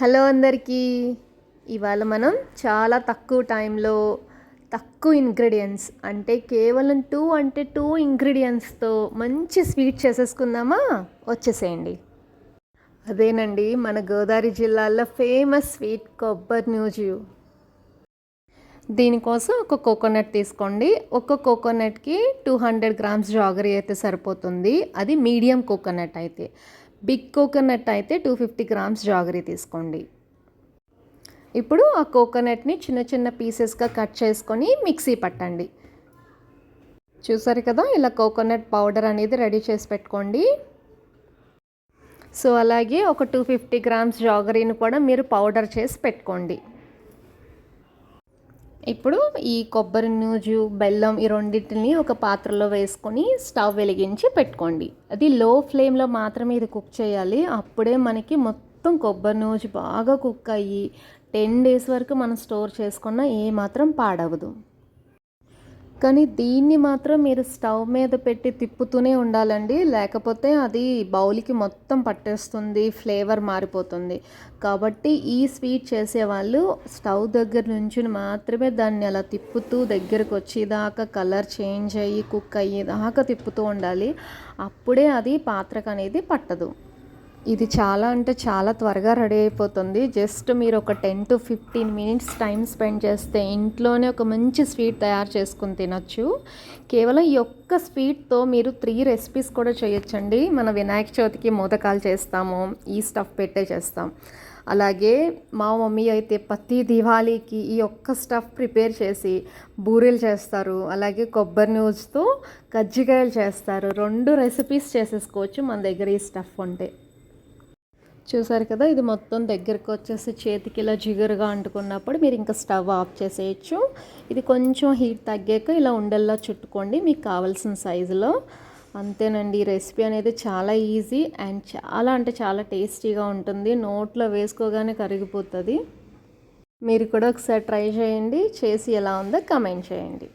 Hello అందరికీ. ఇవాళ మనం చాలా తక్కువ టైంలో తక్కువ ఇంగ్రీడియంట్స్ అంటే కేవలం టూ అంటే టూ ఇంగ్రీడియంట్స్తో మంచి స్వీట్ చేసేసుకుందామా? వచ్చేసేయండి. అదేనండి మన గోదావరి జిల్లాలో ఫేమస్ స్వీట్ కొబ్బరి నూజు. దీనికోసం ఒక కోకోనట్ తీసుకోండి. ఒక కోకోనట్కి టూ హండ్రెడ్ గ్రామ్స్ జాగరీ అయితే సరిపోతుంది. అది మీడియం కోకోనట్ అయితే. బిగ్ కోకోనట్ అయితే టూ ఫిఫ్టీ గ్రామ్స్ జాగరీ తీసుకోండి. ఇప్పుడు ఆ కోకోనట్ని చిన్న చిన్న పీసెస్గా కట్ చేసుకొని మిక్సీ పట్టండి. చూసారు కదా ఇలా కోకోనట్ పౌడర్ అనేది రెడీ చేసి పెట్టుకోండి. సో అలాగే ఒక టూ ఫిఫ్టీ గ్రామ్స్ జాగరీని కూడా మీరు పౌడర్ చేసి పెట్టుకోండి. ఇప్పుడు ఈ కొబ్బరి నూజు బెల్లం ఈ రెండింటిని ఒక పాత్రలో వేసుకొని స్టవ్ వెలిగించి పెట్టుకోండి. అది లో ఫ్లేమ్లో మాత్రమే ఇది కుక్ చేయాలి. అప్పుడే మనకి మొత్తం కొబ్బరి నూజు బాగా కుక్ అయ్యి టెన్ డేస్ వరకు మనం స్టోర్ చేసుకున్న ఏ మాత్రం పాడవదు. కానీ దీన్ని మాత్రం మీరు స్టవ్ మీద పెట్టి తిప్పుతూనే ఉండాలండి. లేకపోతే అది బౌల్కి మొత్తం పట్టేస్తుంది ఫ్లేవర్ మారిపోతుంది. కాబట్టి ఈ స్వీట్ చేసేవాళ్ళు స్టవ్ దగ్గర నుంచి మాత్రమే దాన్ని అలా తిప్పుతూ దగ్గరకు వచ్చేదాకా కలర్ చేంజ్ అయ్యి కుక్ అయ్యేదాకా తిప్పుతూ ఉండాలి. అప్పుడే అది పాత్రకు అనేది పట్టదు. ఇది చాలా అంటే చాలా త్వరగా రెడీ అయిపోతుంది. జస్ట్ మీరు ఒక ten to fifteen minutes time spend చేస్తే ఇంట్లోనే ఒక మంచి స్వీట్ తయారు చేసుకుని తినొచ్చు. కేవలం ఈ ఒక్క స్వీట్తో మీరు త్రీ రెసిపీస్ కూడా చేయొచ్చండి. మన వినాయక చవితికి మోదకాలు చేస్తాము ఈ స్టఫ్ పెట్టే చేస్తాం. అలాగే మా మమ్మీ అయితే ప్రతి దివాళీకి ఈ ఒక్క స్టఫ్ ప్రిపేర్ చేసి బూరెలు చేస్తారు అలాగే కొబ్బరి న్యూస్తో కజ్జికాయలు చేస్తారు. రెండు రెసిపీస్ చేసేసుకోవచ్చు మన దగ్గర ఈ స్టఫ్ ఉంటే. చూసారు కదా ఇది మొత్తం దగ్గరకు వచ్చేసి చేతికి ఇలా జిగురుగా అంటుకున్నప్పుడు మీరు ఇంకా స్టవ్ ఆఫ్ చేసేయచ్చు. ఇది కొంచెం హీట్ తగ్గాక ఇలా ఉండల్లా చుట్టుకోండి మీకు కావాల్సిన సైజులో. అంతేనండి ఈ రెసిపీ అనేది చాలా ఈజీ అండ్ చాలా అంటే చాలా టేస్టీగా ఉంటుంది. నోట్లో వేసుకోగానే కరిగిపోతుంది. మీరు కూడా ఒకసారి ట్రై చేయండి. చేసి ఎలా ఉందో కమెంట్ చేయండి.